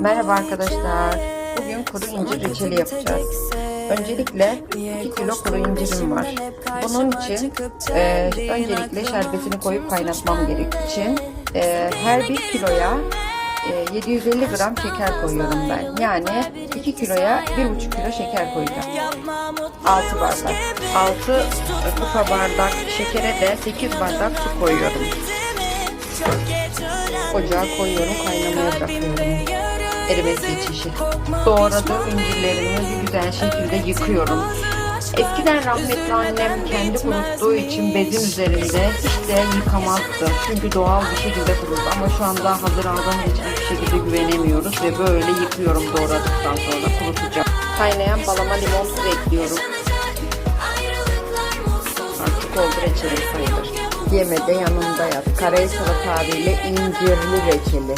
Merhaba arkadaşlar. Bugün kuru incir reçeli yapacağız. Öncelikle 2 kilo kuru incirim var. Bunun için e, öncelikle şerbetini koyup kaynatmam gerek için e, her 1 kiloya e, 750 gram şeker koyuyorum ben. Yani 2 kiloya 1,5 kilo şeker koyacağım. 6 bardak. 6 kupa bardak şekere de 8 bardak su koyuyorum. Ocağa koyuyorum, kaynamaya bırakıyorum. Erimesi için. Doğradığım incirlerimi bir güzel şekilde yıkıyorum. Eskiden rahmetli annem kendi kuruttuğu için bezin üzerinde hiç de yıkamazdı. Çünkü doğal bir şekilde kuruldu ama şu anda hazır aldığım için hiçbir şekilde güvenemiyoruz ve böyle yıkıyorum doğradıktan sonra kurutacağım. Kaynayan balama limon su ekliyorum. Artık oldu reçeli sayılır. Yemede yanında yat. Karayisalı tabiriyle incirli reçeli.